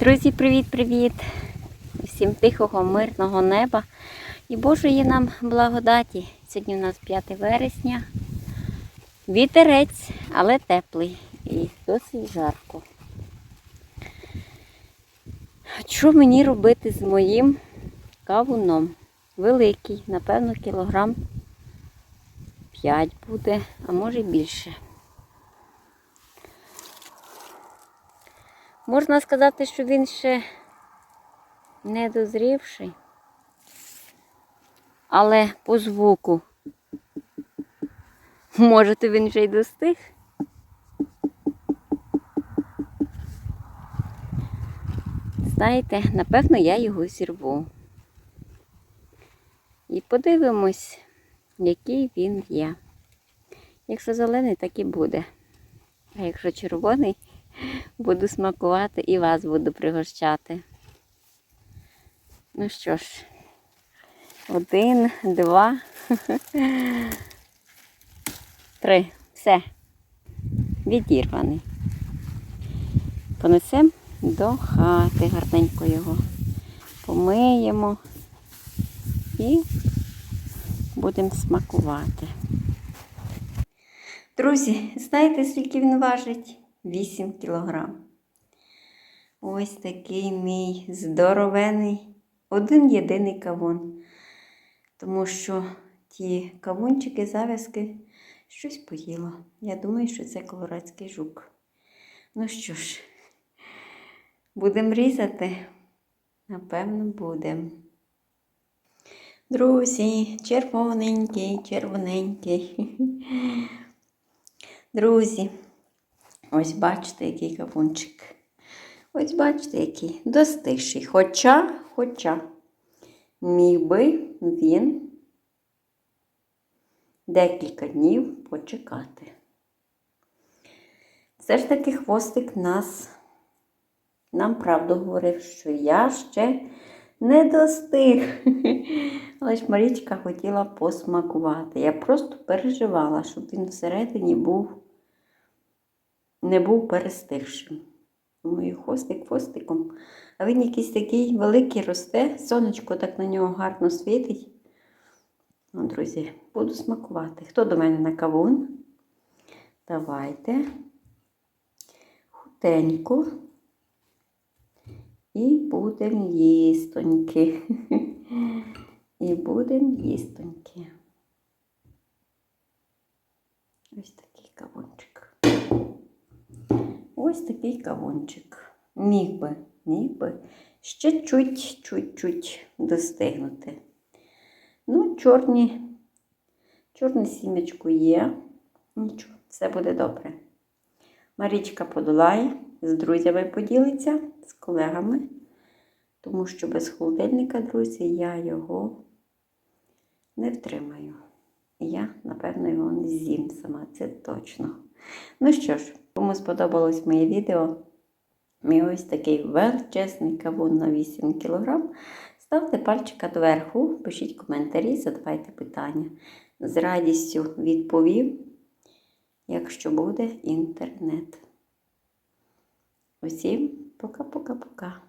Друзі, привіт-привіт! Всім тихого, мирного неба і Божої нам благодаті. Сьогодні у нас 5 вересня. Вітерець, але теплий і досить жарко. Що мені робити з моїм кавуном? Великий, напевно, кілограм 5 буде, а може більше. Можна сказати, що він ще не дозрівший, але по звуку, може, то він вже й достиг. Знаєте, напевно, я його зірву. І подивимось, який він є. Якщо зелений, так і буде. А якщо червоний, буду смакувати і вас буду пригощати. Ну що ж, один, два, три. Все. Відірваний. Понесемо до хати, гарненько його помиємо і будемо смакувати. Друзі, знаєте, скільки він важить? 8 кілограм. Ось такий мій здоровений, один єдиний кавун. Тому що ті кавунчики, завязки щось поїло. Я думаю, що це колорадський жук. Ну що ж, будемо різати? Напевно, будемо. Друзі, червоненький, червоненький. Друзі, ось бачите, який кавунчик. Ось бачите, який достигший. Хоча, хоча, міг би він декілька днів почекати. Все ж таки хвостик нас, нам правду говорив, що я ще не достиг. Але ж Марічка хотіла посмакувати. Я просто переживала, щоб він всередині був, не був перестигшим. Думаю, хвостик хвостиком. А він якийсь такий великий росте, сонечко так на нього гарно світить. Ну, друзі, буду смакувати. Хто до мене на кавун? Давайте хутенько. І будемо їстоньки. І будемо їстоньки. Ось такий кавунчик. Ось такий кавунчик. Міг би, міг би ще чуть-чуть достигнути. Ну, чорні, чорне сімечко є. Нічого, все буде добре. Марічка подолає, з друзями поділиться, з колегами, тому що без холодильника, друзі, я його не втримаю. Я, напевно, його не з'їм сама, це точно. Ну що ж, кому сподобалось моє відео, мій ось такий величезний кавун на 8 кг. Ставте пальчика доверху, пишіть коментарі, задавайте питання. З радістю відповім, якщо буде інтернет. Усім пока-пока-пока.